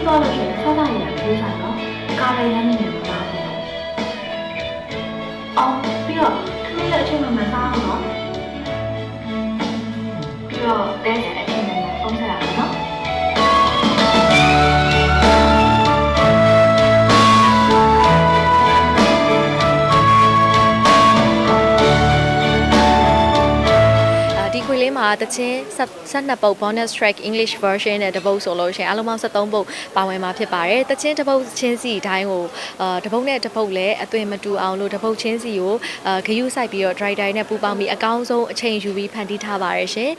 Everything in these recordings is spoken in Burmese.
ပြီးသွားလို့ရှိရင်ဆော့ဆော့ရည်ထိုးဆိုင်နော်ကားလည်းရမ်းနေတယ်မသားဘူးအော်ပြီးတော့ခမင်းရဲ့အချိန်မှမစားဘူးနော် တချင်းဆက်နှစ်ပုတ် bonus track English version နဲ့တပုတ်ဆိုလို့ရှိရင်အလုံးပေါင်း73ပုတ်ပါဝင်မှာဖြစ်ပါတယ်တချင်းတပုတ်ချင်းစီတိုင်းကိုအာတပုတ်နဲ့တပုတ်လည်းအသွင်မတူအောင်လို့တပုတ်ချင်းစီကိုအာဂယုစိုက်ပြီးတော့ dry dry နဲ့ပူပေါင်းပြီးအကောင်းဆုံးအချိန်ယူပြီးဖန်တီးထားပါတယ်ရှင်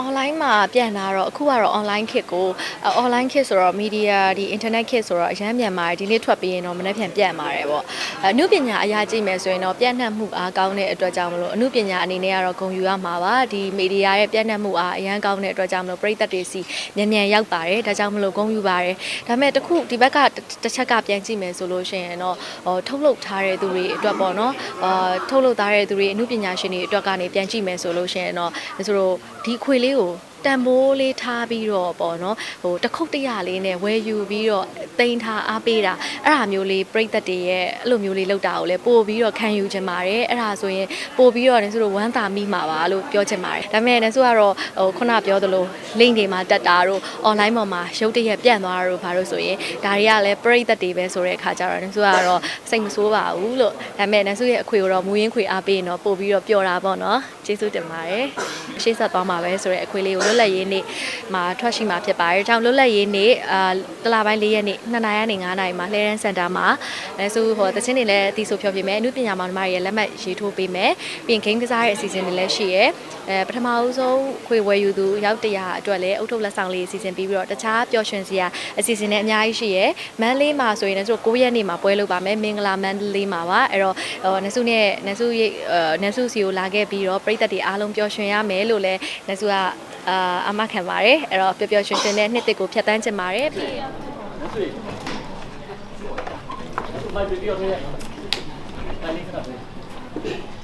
online မှာပြန်လာတော့အခုကတော့ online kit ကိုအာ online kit ဆိုတော့ media ဒီ internet kit ဆိုတော့အရမ်းပြန်ပါတယ်ဒီနေ့ထွက်ပြီးရင်တော့မနေ့ပြန်ပြန်ပါတယ်ပေါ့အနုပညာအရာကြည့်မယ်ဆိုရင်တော့ပြန့်နှံ့မှုအားကောင်းတဲ့အတွက်ကြောင့်မလို့အနုပညာအနေနဲ့ကတော့ဂုဏ်ယူရမှာပါဒီ media ရဲ့ပြန့်နှံ့မှုအားအရန်ကောင်းတဲ့အတွက်ကြောင့်မလို့ပြည်သက်တွေစီမြန်မြန်ရောက်ပါတယ်ဒါကြောင့်မလို့ဂုဏ်ယူပါတယ်ဒါပေမဲ့တခုဒီဘက်ကတစ်ချက်ကပြန်ကြည့်မယ်ဆိုလို့ရှိရင်တော့ဟောထုတ်လုပ်ထားတဲ့သူတွေအတွက်ပေါ့နော်အာထုတ်လုပ်ထားတဲ့သူတွေအနုပညာရှင်တွေအတွက်ကနေပြန်ကြည့်မယ်ဆိုလို့ရှိရင်တော့ဆိုတော့ဒီခွေလေးကို တန်ဖိုးလေးထားပြီးတော့ပေါ့နော်ဟိုတစ်ခုတ်တရလေးနဲ့ဝယ်ယူပြီးတော့တိန်ထားအားပေးတာအဲ့ဒါမျိုးလေးပြိသက်တွေရဲ့အဲ့လိုမျိုးလေးလောက်တာကိုလည်းပို့ပြီးတော့ခံယူချင်ပါတယ်အဲ့ဒါဆိုရင်ပို့ပြီးတော့လည်းဆိုတော့ဝမ်းသာမိမှာပါလို့ပြောချင်ပါတယ်ဒါပေမဲ့လည်းဆိုကတော့ဟိုခုနပြောသလို link တွေမှာတက်တာတို့ online ပေါ်မှာရုပ်တရက်ပြန့်သွားတာတို့ဘာလို့ဆိုရင်ဒါတွေကလည်းပြိသက်တွေပဲဆိုတဲ့အခါကျတော့လည်းဆိုကတော့စိတ်မဆိုးပါဘူးလို့ဒါပေမဲ့လည်းဆိုရဲ့အခွေကိုတော့မူရင်းခွေအားပေးရင်တော့ပို့ပြီးတော့ပျော်တာပေါ့နော်ကျေးဇူးတင်ပါတယ်ရှေ့ဆက်သွားမှာပဲဆိုတဲ့အခွေလေးကိုလွတ်လပ်ရေးနေ့မှာထွက်ရှိမှာဖြစ်ပါတယ်။ကြောင့်လွတ်လပ်ရေးနေ့အာတလပိုင်း၄ရက်နေ့2နာရီကနေ9နာရီမှာလှဲရန်စင်တာမှာအဲဆိုဟိုတချင်းတွေလည်းအတီဆိုဖြောပြမယ်။အနုပညာမောင်နှမတွေရဲ့လက်မှတ်ရေးထိုးပေးမယ်။ပြီးရင် game ကစားရဲ့အစီအစဉ်တွေလည်းရှိရဲ။အဲပထမဦးဆုံးခွေဝယ်ယူသူရောက်တရာအတွက်လည်းအုတ်ထုတ်လက်ဆောင်လေးအစီအစဉ်ပြီးပြီးတော့တခြားပျော်ရွှင်စရာအစီအစဉ်တွေအများကြီးရှိရဲ။မန်းလေးမှာဆိုရင်လည်းဆို9ရက်နေ့မှာပွဲလုပ်ပါမယ်။မင်္ဂလာမန္တလေးမှာပါ။အဲ့တော့ဟိုနစုနဲ့နစုရဲ့နစုစီကိုလာခဲ့ပြီးတော့ပြည်သက်တွေအားလုံးပျော်ရွှင်ရမယ်လို့လည်းနစုက အာအမခံပါတယ်အဲ့တော့ပျော်ပျော်ရွှင်ရွှင်နဲ့နှစ်သစ်ကိုဖြတ်သန်းခြင်းပါတယ်မိုက်ပြီးတော့ဆက်ရအောင်။တိုင်းခဏပဲ။